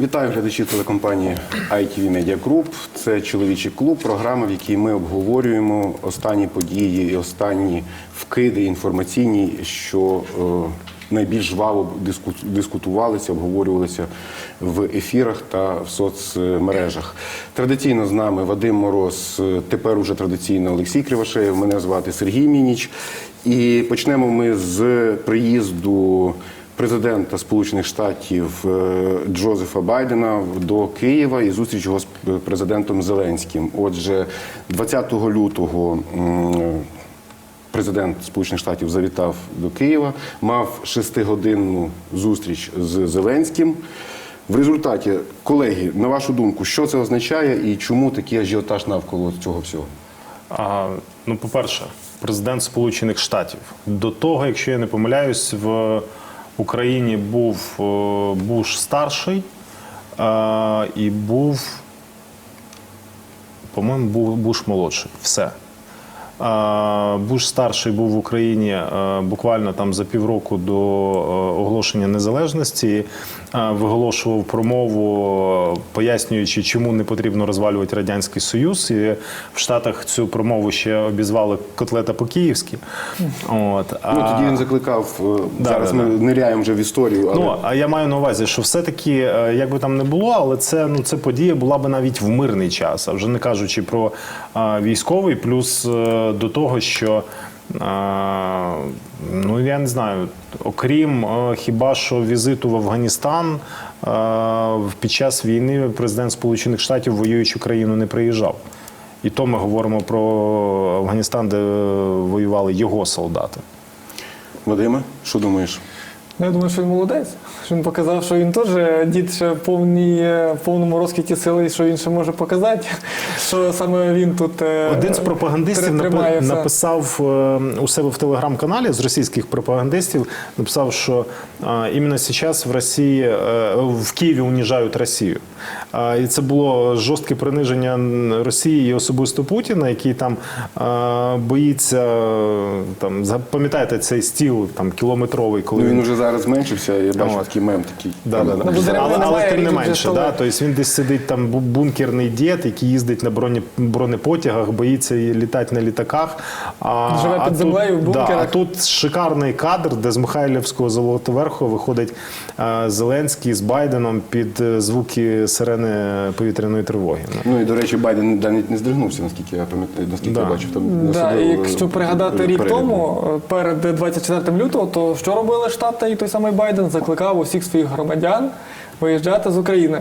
Вітаю глядачів телекомпанії ITV Media Group. Це чоловічий клуб, програма, в якій ми обговорюємо останні події і останні вкиди інформаційні, що е, найбільш жваво диску- дискутувалися, обговорювалися в ефірах та в соцмережах. Традиційно з нами Вадим Мороз, е, тепер уже традиційно Олексій Кривошеєв. Мене звати Сергій Мініч. І почнемо ми з приїзду президента Сполучених Штатів е, Джозефа Байдена до Києва і зустріч його з президентом Зеленським. Отже, 20 лютого президент Сполучених Штатів завітав до Києва, мав шестигодинну зустріч з Зеленським. В результаті, колеги, на вашу думку, що це означає і чому такий ажіотаж навколо цього всього? А, ну, по-перше, президент Сполучених Штатів. До того, якщо я не помиляюсь, в Україні був е, Буш старший е, і був, по-моєму, був Буш молодший. Все. Буш старший був в Україні буквально там за півроку до оголошення незалежності. Виголошував промову, пояснюючи, чому не потрібно розвалювати радянський союз. І в Штатах цю промову ще обізвали котлета по-київськи. От Ну тоді він закликав е, Да, зараз. да, ми да. ниряємо вже в історію, але Ну, а я маю на увазі, що все-таки, е, як би там не було, але це, ну, це подія була би навіть в мирний час, а вже не кажучи про а, військовий, плюс е, до того, що. Ну, я не знаю, окрім е, хіба що візиту в Афганістан е, під час війни президент Сполучених Штатів воюючу країну не приїжджав. І то ми говоримо про Афганістан, де воювали його солдати. Вадиме, що думаєш? Ну, я думаю, що він молодець. Що він показав, що він теж дід ще в повному розквіті сили, і що він ще може показати, що саме він тут е, Один з пропагандистів тримає написав е, у себе в телеграм-каналі з російських пропагандистів, написав, що е, іменно зараз в Росії е, в Києві уніжають Росію. Е, І це було жорстке приниження Росії і особисто Путіна, який там е, боїться е, там пам'ятаєте цей стіл там кілометровий, коли Ну він уже зараз зменшився. Я бачу такий мем такий. Да, да, да. Ну, бо але, але немає, тим не менше, да, тобто він десь сидить там бу- бункерний дід, який їздить на броні, бронепотягах, боїться і літати на літаках. А, Живе під тут- землею в Да, бункерах. а тут шикарний кадр, де з Михайлівського Золотоверху виходить е, Зеленський з Байденом під е, звуки сирени повітряної тривоги. Ну, Ну і до речі, Байден навіть не здригнувся, наскільки я пам'ятаю, наскільки Да. я бачив там. Да, і якщо пригадати рік тому, е, перед 24 лютого, то що робили Штати і той самий Байден закликав усіх своїх громадян виїжджати з України.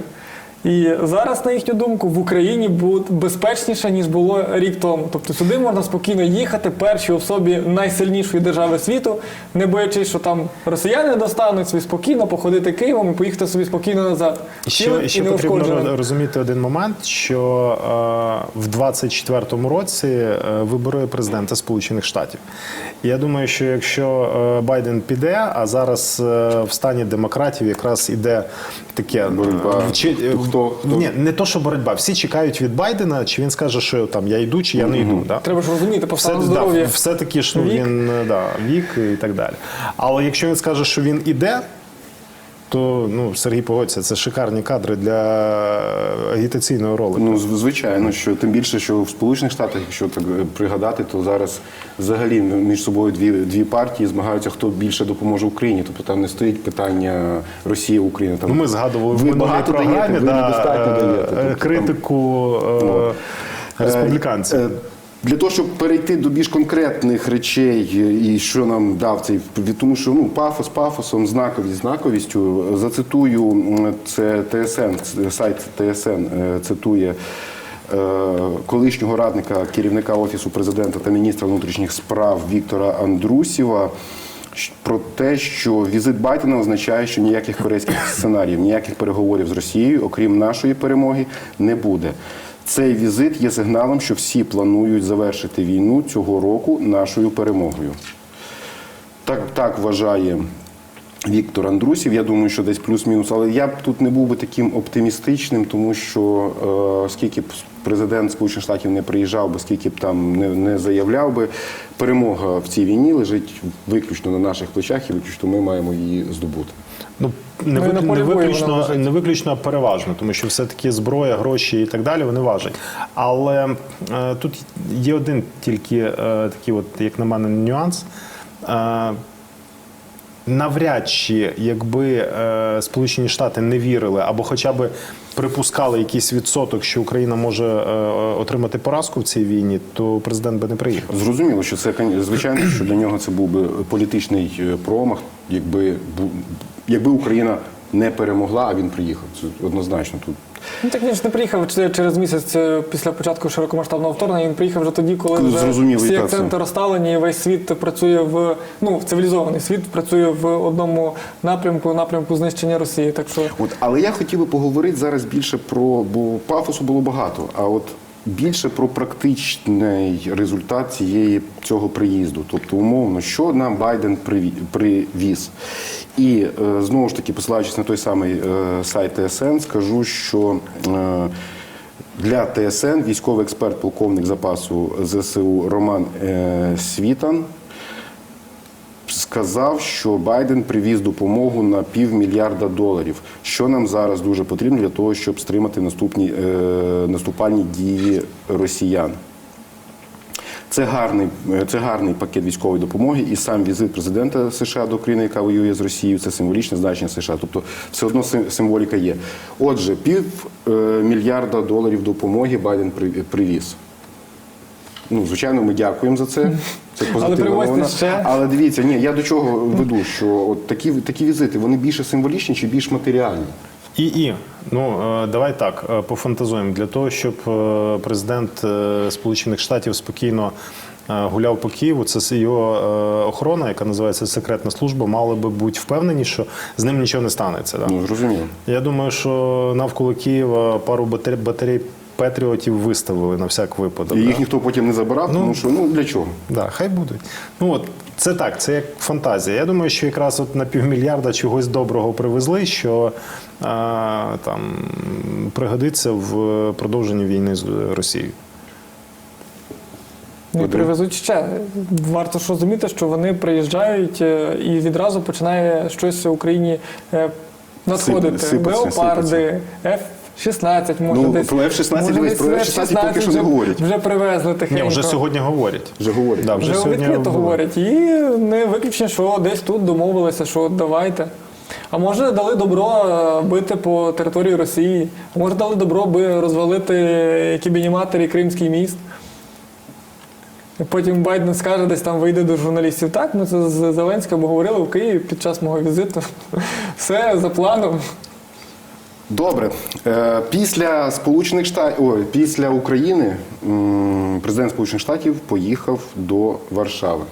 І зараз, на їхню думку, в Україні буде безпечніше, ніж було рік тому. Тобто сюди можна спокійно їхати першій особі найсильнішої держави світу, не боячись, що там росіяни достануть собі спокійно походити Києвом і поїхати собі спокійно назад. І ще, і ще потрібно розуміти один момент, що е, в 24-му році е, вибори президента Сполучених Штатів. Я думаю, що якщо е, Байден піде, а зараз е, в стані демократів якраз іде таке Боротьба. Хто- хто? Ні, не то, що боротьба. Всі чекають від Байдена, чи він скаже, що там я йду, чи я не йду. Да? Треба ж розуміти по Все, здоров'я. да, все-таки ж ну, він е, да, вік і так далі. Але якщо він скаже, що він іде, то ну, Сергій погодься, це шикарні кадри для агітаційного ролику. Ну, звичайно, що тим більше, що в Сполучених Штатах, якщо так е, пригадати, то зараз взагалі між собою дві, дві партії змагаються, хто більше допоможе Україні. Тобто там не стоїть питання Росія, Україна. Там Ну, ми згадували в минулій багато програмі даєте, ви да, недостатньо е, даєте. е, Тобто там- критику е, республіканців. Для того, щоб перейти до більш конкретних речей, е, і що нам дав цей тому що ну пафос пафосом, знаковість знаковістю. е, Зацитую це ТСН, сайт ТСН е, цитує. Колишнього радника керівника офісу президента та міністра внутрішніх справ Віктора Андрусєва про те, що візит Байдена означає, що ніяких корейських сценаріїв, ніяких переговорів з Росією, окрім нашої перемоги, не буде. Цей візит є сигналом, що всі планують завершити війну цього року нашою перемогою. Так, так вважає Віктор Андрусів. Я думаю, що десь плюс-мінус, але я б тут не був би таким оптимістичним, тому що е, скільки б президент Сполучених Штатів не приїжджав би, скільки б там не, не заявляв би, перемога в цій війні лежить виключно на наших плечах, і виключно ми маємо її здобути. Ну, не, Ну, на виклю- полі не, виключно, не виключно переважно, тому що все-таки зброя, гроші і так далі вони важать. Але е, тут є один тільки е, такий, от, як на мене, нюанс. Е, навряд чи, якби е, Сполучені Штати не вірили або хоча б припускали якийсь відсоток, що Україна може е, отримати поразку в цій війні, то президент би не приїхав. Зрозуміло, що це звичайно, що для нього це був би політичний е, промах, якби якби Україна не перемогла, а він приїхав. Це однозначно тут. Ну так він ж не приїхав через місяць е, після початку широкомасштабного вторгнення. Він приїхав вже тоді, коли вже всі акценти це. розставлені, і весь світ працює в ну цивілізований світ працює в одному напрямку, напрямку знищення Росії. Так що От, але я хотів би поговорити зараз більше про, бо пафосу було багато, а от більше про практичний результат цієї цього приїзду. Тобто, умовно, що нам Байден приві- привіз. І е, знову ж таки, посилаючись на той самий е, сайт ТСН, скажу, що е, для ТСН військовий експерт, полковник запасу ЗСУ Роман Світан сказав, що Байден привіз допомогу на півмільярда доларів, що нам зараз дуже потрібно для того, щоб стримати наступні е, наступальні дії росіян. Це гарний, е, це гарний пакет військової допомоги, і сам візит президента США до України, яка воює з Росією, це символічне значення США. Тобто, все одно сим- символіка є. Отже, пів е, мільярда доларів допомоги Байден при- привіз. Ну, звичайно, ми дякуємо за це. Це новина. ще. Але дивіться, ні, я до чого веду, що от такі, такі візити вони більше символічні чи більш матеріальні? І і ну е, давай так е, пофантазуємо для того, щоб е, президент Сполучених Штатів спокійно гуляв по Києву. Це його охорона, яка називається секретна служба, мали би бути впевнені, що з ним нічого не станеться. Да? Ну, зрозуміло. Я думаю, що навколо Києва пару батарей Петріотів виставили на всяк випадок. І їх ніхто потім не забирав, тому що ну для чого? Да, хай будуть. Ну от це так, це як фантазія. Я думаю, що якраз от на півмільярда чогось доброго привезли, що а, там пригодиться в продовженні війни з Росією. Ну, і привезуть ще. Варто ж розуміти, що вони приїжджають е, і відразу починає щось в Україні е, надходити. сипаться, Леопарди, F-16, може Ну, десь. про F-16 може, дивись, десь про F-16 поки що не вже- говорять. Вже привезли Ні, тихенько. вже сьогодні говорять. Вже говорять. Да, вже, Вже сьогодні відкрито говорять. І не виключно, що десь тут домовилися, що давайте. А може дали добро е, бити по території Росії, а може дали добро би розвалити кібініматор і Кримський міст. І Потім Байден скаже, десь там вийде до журналістів. Так, ми це з Зеленським обговорили в Києві під час мого візиту. Все за планом. Добре. Е, Після Сполучених Штатів, ой, після України президент Сполучених Штатів поїхав до Варшави.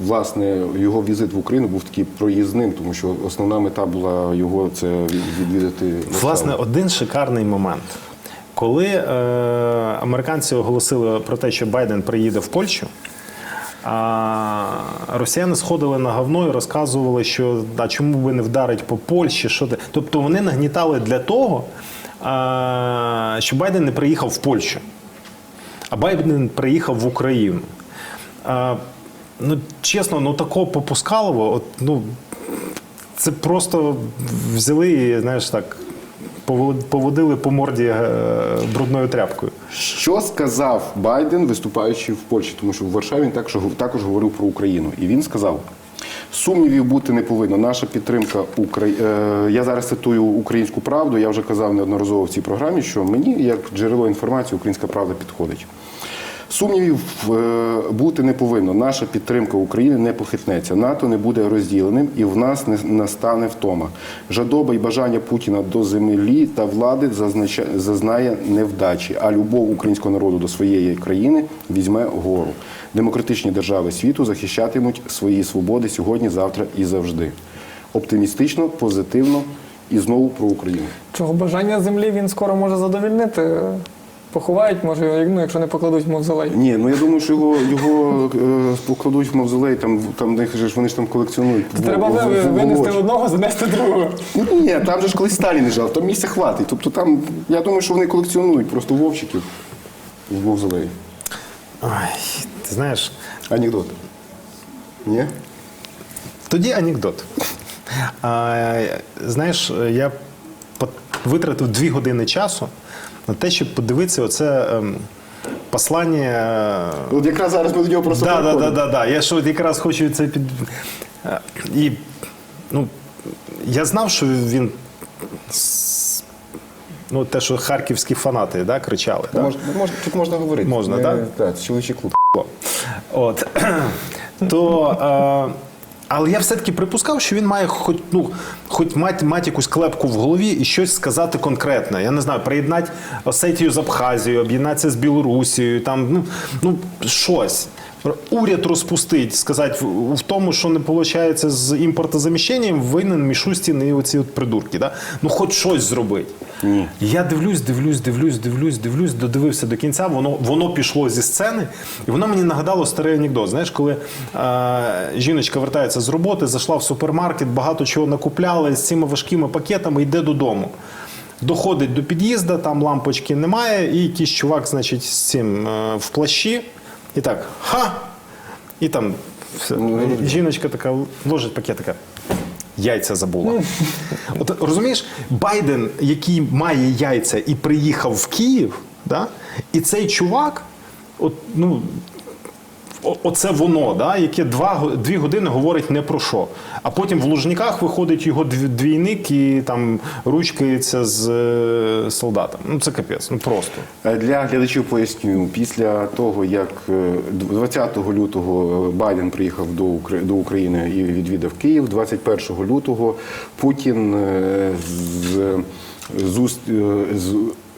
Власне, його візит в Україну був такий проїзним, тому що основна мета була його це від- відвідати. Варшаву. Власне, один шикарний момент. Коли е, американці оголосили про те, що Байден приїде в Польщу, а росіяни сходили на говно і розказували, що а чому би не вдарить по Польщі, що ти. Тобто вони нагнітали для того, а, що Байден не приїхав в Польщу, а Байден приїхав в Україну. А, ну, чесно, ну такого попускалово, от, ну, це просто взяли знаєш, так, повод- поводили по морді е, брудною тряпкою. Що сказав Байден, виступаючи в Польщі, тому що в Варшаві він також, також говорив про Україну. І він сказав: сумнівів бути не повинно. Наша підтримка Украї... е, Я зараз цитую українську правду. Я вже казав неодноразово в цій програмі, що мені, як джерело інформації, українська правда підходить. Сумнівів е, бути не повинно. Наша підтримка України не похитнеться. НАТО не буде розділеним і в нас не настане втома. Жадоба і бажання Путіна до землі та влади зазнає невдачі, а любов українського народу до своєї країни візьме гору. Демократичні держави світу захищатимуть свої свободи сьогодні, завтра і завжди. Оптимістично, позитивно і знову про Україну. Чого бажання землі він скоро може задовільнити. Поховають, може, ну, якщо не покладуть в мавзолей. Ні, ну я думаю, що його, його е, покладуть в мавзолей, там, там же ж вони ж там колекціонують. в- Треба в- в- ви- в- винести одного, занести другого. Ну, Ні, там же ж колись Сталін лежав, там місця хватить. Тобто там, я думаю, що вони колекціонують просто вовчиків в мавзолеї. Ой, ти знаєш, Анекдот. Ні? тоді анекдот. А, знаєш, я витратив дві години часу на те, щоб подивитися оце ем, послання. От якраз зараз ми до нього просто Да, да, да, да, да. Я от якраз хочу це під. Е, І ну, я знав, що він. Ну, те, що харківські фанати да, кричали. Да? Мож- мож- тут можна говорити. Можна, Е, так? Так, чоловічий клуб. От. То, е, але я все-таки припускав, що він має хоч, ну, хоч мати, мати якусь клепку в голові і щось сказати конкретне. Я не знаю, приєднати Осетію з Абхазією, об'єднатися з Білорусією, там, ну, ну щось. Уряд розпустить, сказати в, тому, що не виходить з імпортозаміщенням, винен Мішустін і оці от придурки. Да? Ну, хоч щось зробити. Ні. Я дивлюсь, дивлюсь, дивлюсь, дивлюсь, дивлюсь, додивився до кінця. Воно воно пішло зі сцени, і воно мені нагадало старий анекдот. Знаєш, коли е, жіночка вертається з роботи, зайшла в супермаркет, багато чого накупляла з цими важкими пакетами, йде додому. Доходить до під'їзду, там лампочки немає, і якийсь чувак, значить, з цим е, в плащі, і так, ха! І там все. Жіночка така ложить пакет, така. Яйця забула. От розумієш, Байден, який має яйця і приїхав в Київ, да? і цей чувак, от, ну, оце воно, да? яке два, дві години говорить не про що. А потім в Лужниках виходить його дві- двійник і там ручкається з е, солдатом. Ну це капець, ну просто. Е, Для глядачів поясню, після того, як е, 20 лютого Байден приїхав до до України і відвідав Київ, 21 лютого Путін е, з, з, е, з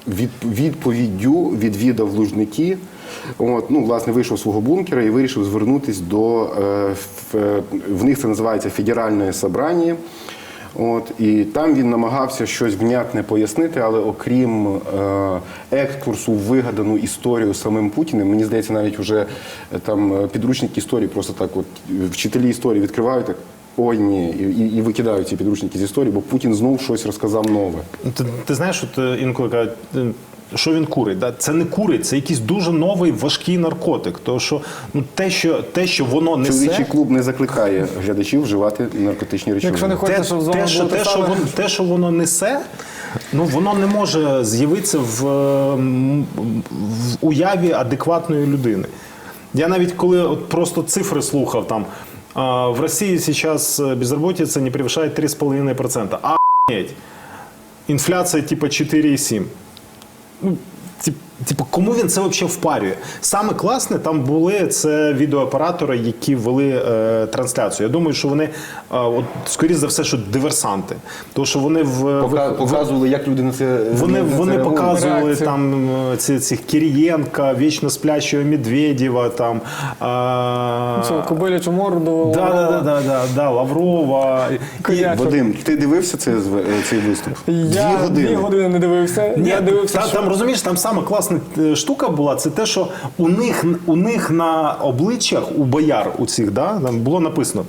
від, відповіддю відвідав Лужники. От, ну, власне, вийшов з свого бункера і вирішив звернутися до е, в, в них це називається федеральне собрання. От, і там він намагався щось внятне пояснити, але окрім е, екскурсу в вигадану історію самим Путіним, мені здається, навіть вже е, там е, підручники історії просто так, от е, вчителі історії відкривають так. Ой, ні, і, і- викидають ці підручники з історії, бо Путін знов щось розказав нове. Ти, ти знаєш, от е, інколи кажуть, е, що він курить? Да? Це не курить, це якийсь дуже новий важкий наркотик. Тому що ну, те, що, те, що воно Чоловічий клуб не закликає глядачів вживати наркотичні речовини. Якщо не хочете, Те, щоб з вами те, що, те те, що воно, те, що воно несе, ну воно не може з'явитися в, е, в уяві адекватної людини. Я навіть коли от просто цифри слухав там. а, В России сейчас э, безработица не превышает 3,5%. А. Інфляція типа 4,7. Ну, тип- Типу, кому він це взагалі впарює? Саме класне там були це відеооператори, які вели е, трансляцію. Я думаю, що вони, е, от, скоріш за все, що диверсанти. Тому що вони в, Пока- в- показували, як люди на це вони, на це вони реагують. показували Реакцію. там е, ці, цих Кирієнка, вічно сплячого Медведєва, там. Цього Кобилячу морду. Да, да, да, да, да, да, Лаврова. І- Коняк. Вадим, ти дивився цей, зв- е, цей виступ? Я Дві години. дві години не дивився. Ні, я дивився, та, що... там розумієш, там саме класна е, штука була. Це те, що у них у них на обличчях у бояр у цих да, там було написано.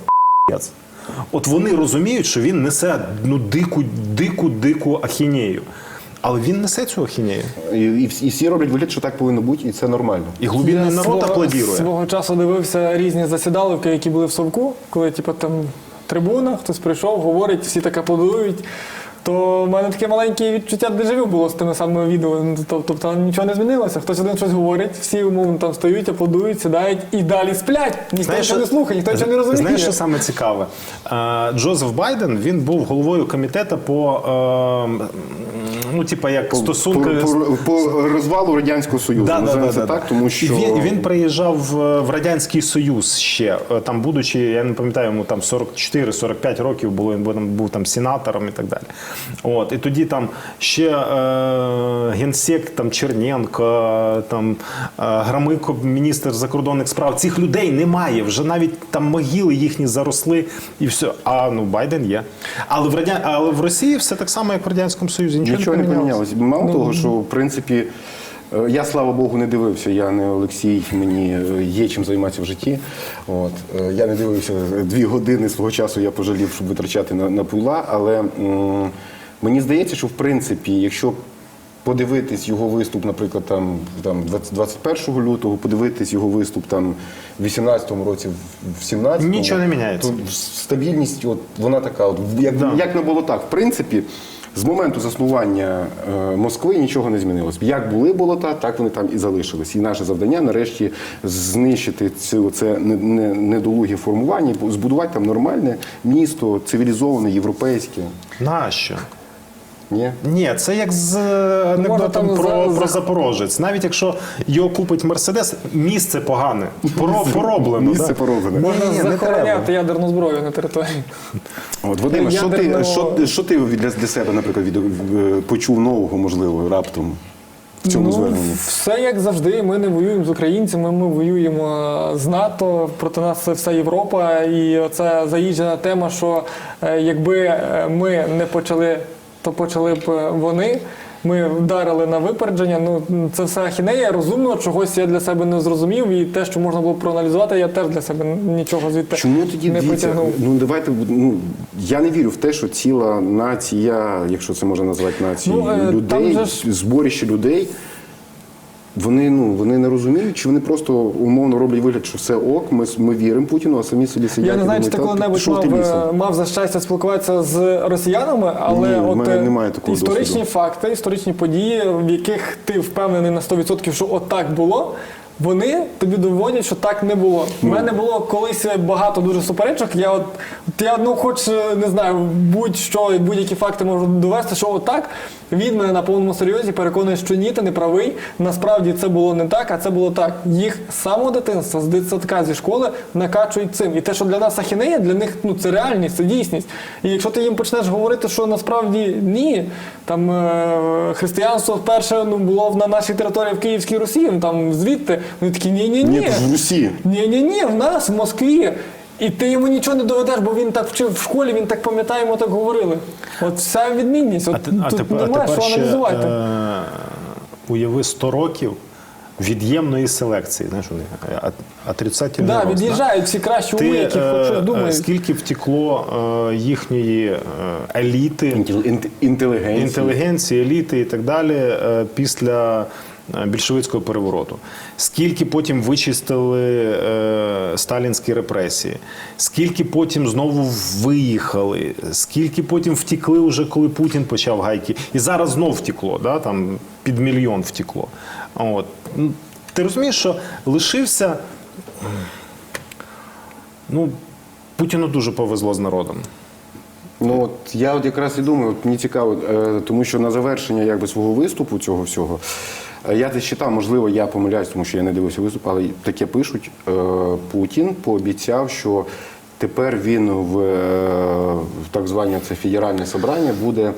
От вони розуміють, що він несе ну дику, дику, дику ахінею. Але він несе цю ахінею. І, і, всі- і всі роблять вигляд, що так повинно бути, і це нормально. І глибинний Я народ свого, аплодірує. Свого часу дивився різні засідаловки, які були в Совку, коли типу, там трибуна, хтось прийшов, говорить, всі так аплодують. То в мене таке маленьке відчуття дежавю було з тими самими відео. Тобто там нічого не змінилося. Хтось один щось говорить, всі умовно там стоють, аплодують, сідають і далі сплять. Ніхто нічого не слухає, ніхто нічого не розуміє. Знаєш, що саме цікаве? Е, Джозеф Байден він був головою комітету по е, ну, типа як стосунки. по, по, по розвалу радянського союзу. Да, да, да, да, так, да. тому що І він, він приїжджав в, Радянський Союз ще, е, там будучи, я не пам'ятаю, йому там 44-45 років було, він був там, був там сенатором і так далі. От, і тоді там ще е, генсек там, Черненко, там, е, Громико, міністр закордонних справ. Цих людей немає. Вже навіть там могили їхні заросли і все. А ну Байден є. Але в, Радя... Але в Росії все так само, як в Радянському Союзі. Нічого, нічого не помінялося. Мало того, що в принципі. е, Я, слава Богу, не дивився. Я не Олексій, мені е, є чим займатися в житті. От. е, Я не дивився дві години свого часу, я пожалів, щоб витрачати на, на пула. Але м, мені здається, що в принципі, якщо подивитись його виступ, наприклад, там, там 21 лютого, подивитись його виступ там в 18-му році, в 17-му. Нічого не міняється. То стабільність, от вона така, от як, Да. як не було так. В принципі, з моменту заснування е, Москви нічого не змінилось. Як були болота, так вони там і залишились. І наше завдання нарешті знищити цю це не- не- недолуге формування, збудувати там нормальне місто, цивілізоване, європейське. Нащо? Ні? Ні, це як з е, анекдотом там про, за- про Запорожець. Навіть якщо його купить Мерседес, місце погане. Поро, пороблено. Місце да? пороблено. Можна Ні, ні, не захороняти ядерну зброю на території. От, Вадиме, що ти, Ядерного- що, ти- що ти для, для себе, наприклад, від, е, почув нового, можливо, раптом в цьому ну, зверненні? Все як завжди. Ми не воюємо з українцями, ми воюємо з НАТО. Проти нас це вся Європа. І оця заїжджена тема, що е, якби е, ми не почали, то почали б е, вони. Ми вдарили на випередження. Ну це все ахінея. Розумно, чогось я для себе не зрозумів, і те, що можна було проаналізувати, я теж для себе нічого звідти Чому тоді не притягнув. Ну давайте ну я не вірю в те, що ціла нація, якщо це можна назвати нацією, Ну, е, людей, там же ж- зборище людей. Вони ну вони не розуміють, чи вони просто умовно роблять вигляд, що все ок, ми, ми віримо Путіну, а самі собі сидять. Я не знаю, чи ти коли-небудь мав, е, мав за щастя спілкуватися з росіянами, але Ні, от мене е, немає такого історичні досвіду. факти, історичні події, в яких ти впевнений на 100%, що отак було. Вони тобі доводять, що так не було. У Ну. мене було колись багато дуже суперечок. Я от я ну, хоч е, не знаю, будь-що, будь-які факти можу довести, що отак він мене на повному серйозі переконує, що ні, ти не правий. Насправді це було не так, а це було так. Їх з самого дитинства, з дитсадка, зі школи накачують цим. І те, що для нас ахінея, для них ну це реальність, це дійсність. І якщо ти їм почнеш говорити, що насправді ні, там е, християнство вперше ну було на нашій території в Київській Русі, ну, там звідти, вони такі ні, ні, в Русі. Ні, ні, ні, в нас, в Москві. І ти йому нічого не доведеш, бо він так вчив в школі, він так пам'ятає, йому так говорили. От вся відмінність. От А, те- а тут тепер, а тепер що ще аналізувати. е, уяви 100 років від'ємної селекції. Знаєш, отрицательний Да, рост, від'їжджають всі кращі уми, які е, хоч щось е, думають. скільки втекло е, їхньої е, еліти, Інтел- інт- Інтелігенція. інтелігенції, еліти і так далі е, після більшовицького перевороту. Скільки потім вичистили е, сталінські репресії, скільки потім знову виїхали, скільки потім втікли, вже коли Путін почав гайки, і зараз знов втекло, да, там під мільйон втекло. От. Ну, Ти розумієш, що лишився. Ну, Путіну дуже повезло з народом. Ну от я от якраз і думаю, от мені цікаво, е, тому що на завершення якби свого виступу цього всього. Е, Я десь читав, можливо, я помиляюсь, тому що я не дивився виступ, але таке пишуть. е, Путін пообіцяв, що тепер він в, е, в так зване це федеральне собрання буде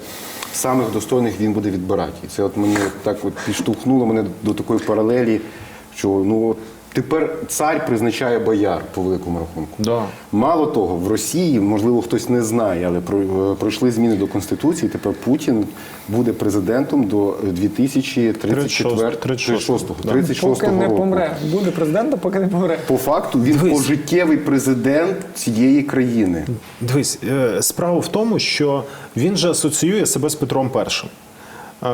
самих достойних він буде відбирати. І це от мені так от підштовхнуло мене до такої паралелі, що ну тепер цар призначає бояр по великому рахунку. Да. Мало того, в Росії, можливо, хтось не знає, але про- е, пройшли зміни до Конституції. Тепер Путін буде президентом до 2034 36 Да. 36 Поки не року. помре. Буде президентом, поки не помре. По факту він Дивись. пожиттєвий президент цієї країни. Дивись, е, справа в тому, що він же асоціює себе з Петром І.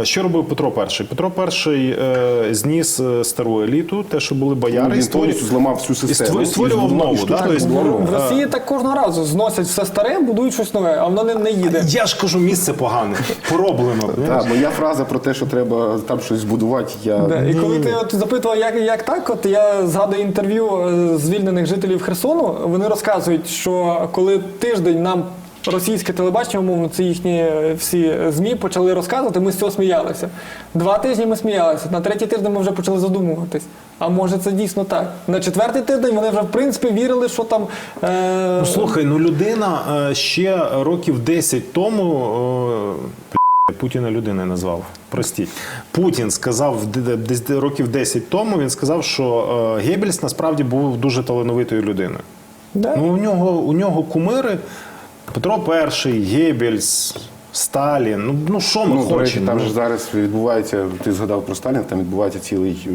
Що робив Петро І? Петро І е, зніс е, стару еліту, те, що були бояри, Він повністю зламав всю систему. створ- створював нову. Да? Тобто. В Росії так кожного разу зносять все старе, будують щось нове, а воно не, не їде. Я ж кажу, місце погане, пороблено. Так, моя фраза про те, що треба там щось збудувати, я Да. І коли ти от запитував, як, як так, от я згадую інтерв'ю е, звільнених жителів Херсону. Вони розказують, що коли тиждень нам російське телебачення, умовно, це їхні е, всі змі почали розказувати, ми з цього сміялися. Два тижні ми сміялися. На третій тиждень ми вже почали задумуватись. А може це дійсно так? На четвертий тиждень вони вже в принципі вірили, що там. Е... Ну, слухай, ну людина е, ще років 10 тому. е, Путіна людиною назвав. Простіть. Путін сказав десь років 10 тому. Він сказав, що е, Геббельс насправді був дуже талановитою людиною. Да? Ну, у нього, у нього кумири Петро І, Геббельс, Сталін. Ну, ну що ми Ну, до речі, хочемо? там Ну, ж зараз відбувається, ти згадав про Сталіна, там відбувається цілий е,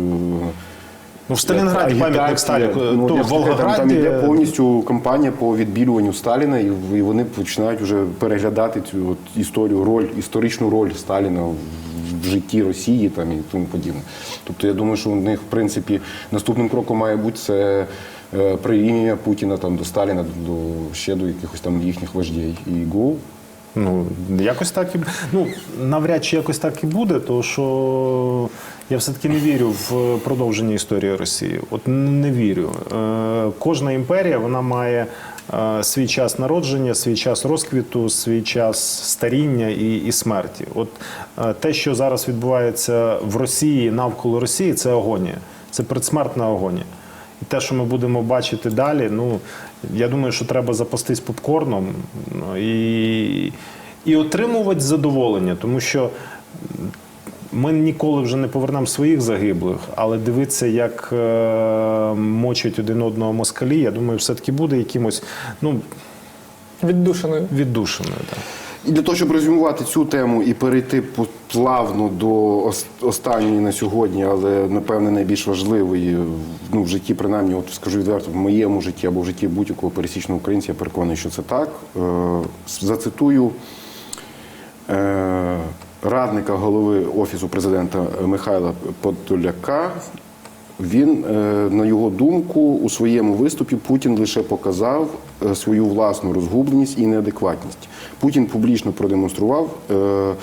ну, в Сталінграді пам'ятник агітація. Сталіну. Ну, то в кажу, там, там іде повністю кампанія по відбілюванню Сталіна, і, і вони починають вже переглядати цю от історію, роль, історичну роль Сталіна в, в житті Росії там і тому подібне. Тобто я думаю, що у них в принципі наступним кроком має бути це е, прирівняння Путіна там до Сталіна, до ще до якихось там їхніх вождів. І го. Ну, якось так і ну навряд чи якось так і буде, тому що я все-таки не вірю в продовження історії Росії. От не вірю. Е, кожна імперія вона має е, свій час народження, свій час розквіту, свій час старіння і, і смерті. От е, те, що зараз відбувається в Росії навколо Росії, це агонія, це предсмертна агонія. І те, що ми будемо бачити далі, ну я думаю, що треба запастись попкорном ну, і, і отримувати задоволення, тому що ми ніколи вже не повернемо своїх загиблих, але дивитися, як е, мочать один одного москалі, я думаю, все-таки буде якимось ну, Віддушиною. віддушеною. Так. І для того, щоб резюмувати цю тему і перейти плавно до останньої на сьогодні, але напевне найбільш важливої ну, в житті, принаймні, от скажу відверто, в моєму житті або в житті будь-якого пересічного українця, я переконаний, що це так. Е, зацитую е, радника голови Офісу президента Михайла Подоляка. Він, е, на його думку, у своєму виступі Путін лише показав е, свою власну розгубленість і неадекватність. Путін публічно продемонстрував, е,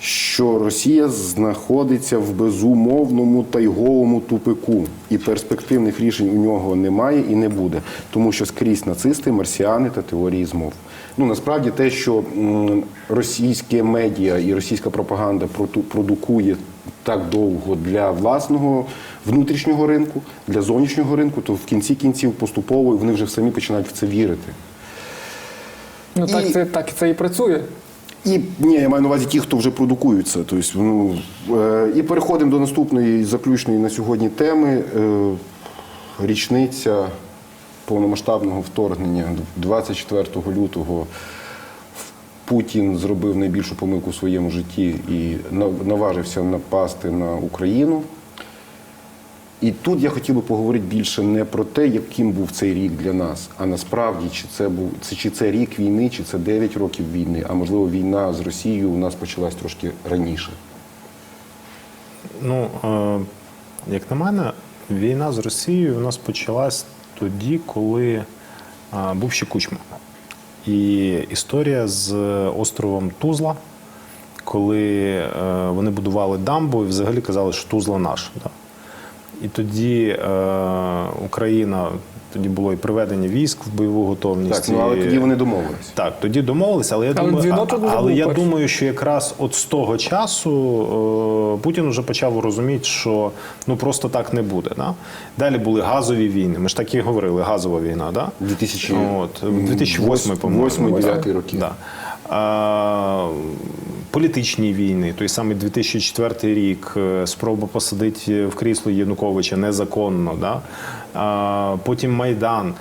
що Росія знаходиться в безумовному тайговому тупику, і перспективних рішень у нього немає і не буде, тому що скрізь нацисти, марсіани та теорії змов. Ну насправді те, що російське медіа і російська пропаганда продукує так довго для власного внутрішнього ринку, для зовнішнього ринку, то в кінці кінців поступово вони вже самі починають в це вірити. Ну І- так це так це і працює. І ні, я маю на увазі ті, хто вже продукують це. Тобто, ну, е, і переходимо до наступної заключної на сьогодні теми. Е, річниця повномасштабного вторгнення 24 лютого. Путін зробив найбільшу помилку в своєму житті і наважився напасти на Україну. І тут я хотів би поговорити більше не про те, яким був цей рік для нас, а насправді, чи це був чи це рік війни, чи це 9 років війни, а можливо війна з Росією у нас почалась трошки раніше. Ну, е, як на мене, війна з Росією у нас почалась тоді, коли був ще Кучма. І історія з островом Тузла, коли е, вони будували дамбу і взагалі казали, що Тузла наш. І тоді е, Україна, тоді було і приведення військ в бойову готовність. Так, ну але і- тоді вони домовилися. так, тоді домовилися, але я Але думаю, а- але я думаю, що якраз от з того часу е, Путін вже почав розуміти, що ну просто так не буде. Да? Далі були газові війни. Ми ж так і говорили, газова війна, да? 2000 От, 2008, по-моєму. 8-9 роки. Да. А, політичні війни, той самий 2004 рік, е, спроба посадити в крісло Януковича незаконно, да? а, потім Майдан.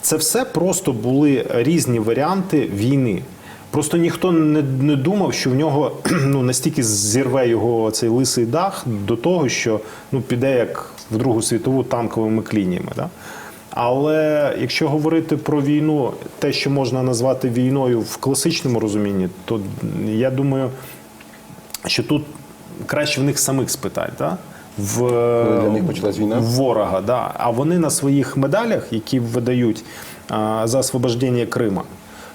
Це все просто були різні варіанти війни. Просто ніхто не, не думав, що в нього ну, настільки зірве його цей лисий дах до того, що ну, піде як в Другу світову танковими клініями. Да? Але якщо говорити про війну, те, що можна назвати війною в класичному розумінні, то я думаю, що тут краще в них самих спитати. Да? В, Коли для них почалась війна? в ворога, да. а вони на своїх медалях, які видають а, за освобождення Крима,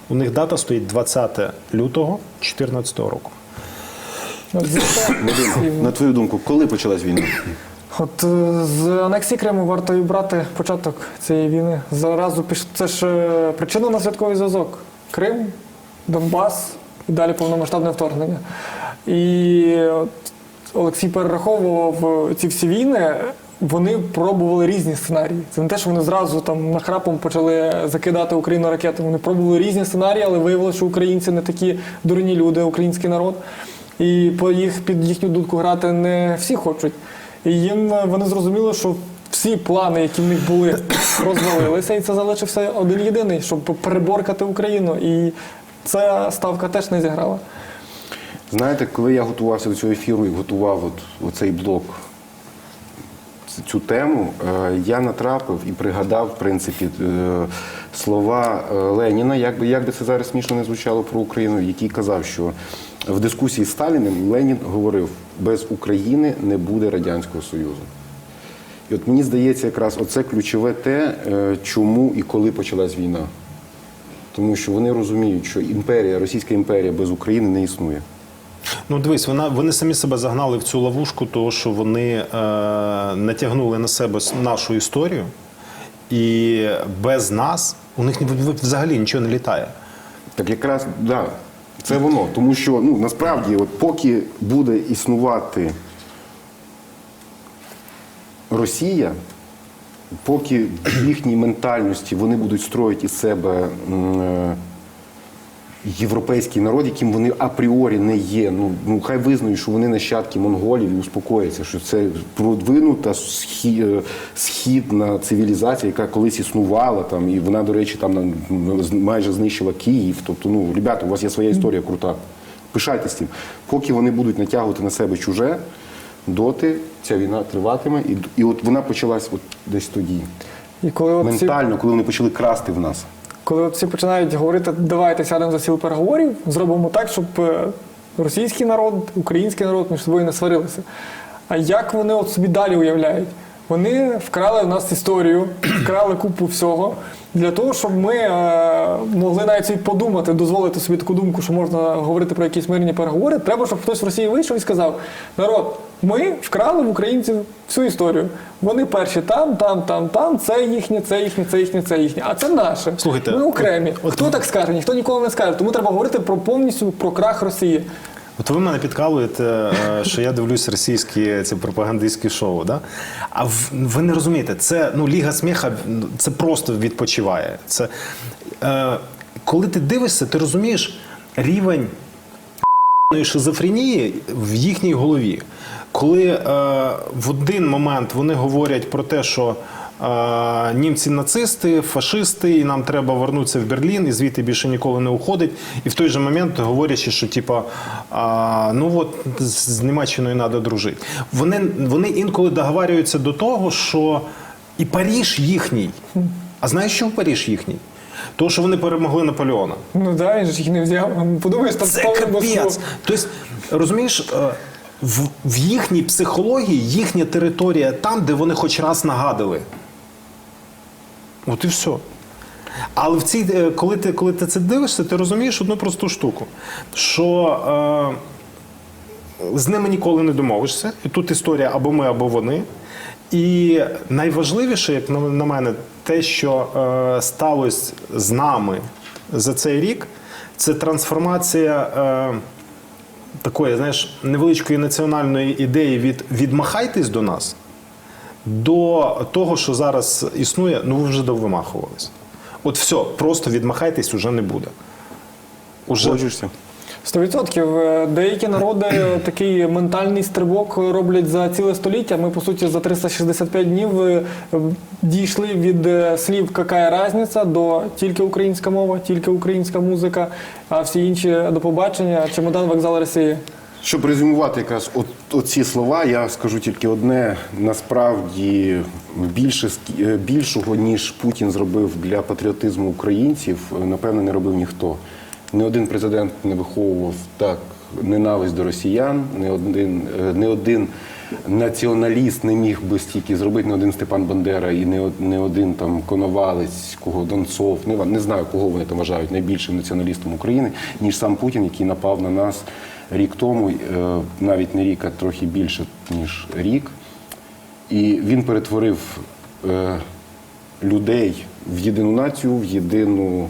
у них дата стоїть 20 лютого 2014 року. Вадим, на твою думку, коли почалась війна? От е, з анексії Криму варто і брати початок цієї війни. Зразу піш... це ж е, причинно-наслідковий зв'язок. Крим, Донбас і далі повномасштабне вторгнення. І от Олексій перераховував ці всі війни. Вони пробували різні сценарії. Це не те, що вони зразу там нахрапом почали закидати Україну ракетами. Вони пробували різні сценарії, але виявилося, що українці не такі дурні люди, український народ. І по їх під їхню дудку грати не всі хочуть. І їм е, вони зрозуміли, що всі плани, які в них були, розвалилися, і це залишився один єдиний, щоб переборкати Україну. І ця ставка теж не зіграла. Знаєте, коли я готувався до цього ефіру і готував от, оцей блок, цю тему, е, я натрапив і пригадав, в принципі, е, слова Леніна, як би, як би це зараз смішно не звучало про Україну, який казав, що в дискусії з Сталіним Ленін говорив: без України не буде Радянського Союзу. І от мені здається, якраз оце ключове те, е, чому і коли почалась війна. Тому що вони розуміють, що імперія, Російська імперія без України не існує. Ну, дивись, вона, вони самі себе загнали в цю ловушку, того, що вони е, натягнули на себе нашу історію, і без нас у них взагалі нічого не літає. Так якраз да, це воно. Тому що ну, насправді, от поки буде існувати Росія, поки в їхній ментальності вони будуть строїти із себе е, європейський народ, яким вони апріорі не є. Ну, ну хай визнають, що вони нащадки монголів і успокояться, що це продвинута е, східна цивілізація, яка колись існувала там, і вона, до речі, там майже знищила Київ. Тобто, ну, ребята, у вас є своя історія крута. Пишайтесь цим. Поки вони будуть натягувати на себе чуже, доти ця війна триватиме. І, і от вона почалась от десь тоді. І коли Ментально, коли вони почали красти в нас. Коли всі починають говорити, давайте сядемо за сіл переговорів, зробимо так, щоб е, російський народ, український народ між собою не сварилися. А як вони от собі далі уявляють? Вони вкрали в нас історію, вкрали купу всього для того, щоб ми е, могли навіть собі подумати, дозволити собі таку думку, що можна говорити про якісь мирні переговори. Треба, щоб хтось в Росії вийшов і сказав: народ, ми вкрали в українців всю історію. Вони перші там, там, там, там. Це їхнє, це їхнє, це їхнє, це їхнє. А це наше. Слухайте, ми окремі. от- Хто так скаже? Ніхто ніколи не скаже. Тому треба говорити про повністю про крах Росії. От ви мене підкалуєте, е, що я дивлюсь російські ці пропагандистські шоу. Да? А ви не розумієте, це ну, Ліга сміха це просто відпочиває. Це, е, коли ти дивишся, ти розумієш рівень шизофренії в їхній голові. Коли е, в один момент вони говорять про те, що німці нацисти, фашисти, і нам треба вернутися в Берлін, і звідти більше ніколи не уходить. І в той же момент говорячи, що типа, ну от з Німеччиною треба дружити. Вони, вони інколи договарюються до того, що і Паріж їхній. А знаєш, що Паріж їхній? Тому що вони перемогли Наполеона. Ну да, він же їх не взяв. Подумаєш, там Це капець. Тобто, розумієш, е, в, в їхній психології їхня територія там, де вони хоч раз нагадили. От і все. Але в цій, е, коли ти, коли ти це дивишся, ти розумієш одну просту штуку, що е, з ними ніколи не домовишся. І тут історія або ми, або вони. І найважливіше, як на, на мене, те, що е, сталося з нами за цей рік, це трансформація е, такої, знаєш, невеличкої національної ідеї від відмахайтесь до нас до того, що зараз існує, ну ви вже довимахувались. От все, просто відмахайтесь уже не буде. Уже Погоджуєшся? Сто відсотків. Е, Деякі народи е, такий ментальний стрибок роблять за ціле століття. Ми, по суті, за 365 днів е, дійшли від слів «какая разниця» до тільки українська мова, тільки українська музика, а всі інші до побачення, чемодан вокзал Росії. Щоб резюмувати якраз от, оці слова, я скажу тільки одне: насправді більше е, більшого ніж Путін зробив для патріотизму українців, е, напевно, не робив ніхто. Не один президент не виховував так ненависть до росіян, не один, не один націоналіст не міг би стільки зробити, не один Степан Бандера і не, не один там Коновалець, кого Донцов, не, не знаю, кого вони там вважають найбільшим націоналістом України, ніж сам Путін, який напав на нас рік тому, е, навіть не рік, а трохи більше, ніж рік. І він перетворив е, людей в єдину націю, в єдину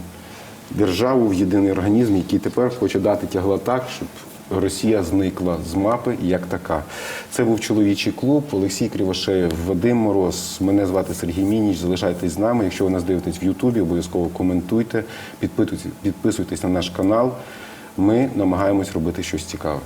державу, в єдиний організм, який тепер хоче дати тягла так, щоб Росія зникла з мапи як така. Це був чоловічий клуб. Олексій Кривошеєв, Вадим Мороз. Мене звати Сергій Мініч. Залишайтесь з нами. Якщо ви нас дивитесь в Ютубі, обов'язково коментуйте, підписуйтесь, підписуйтесь на наш канал. Ми намагаємось робити щось цікаве.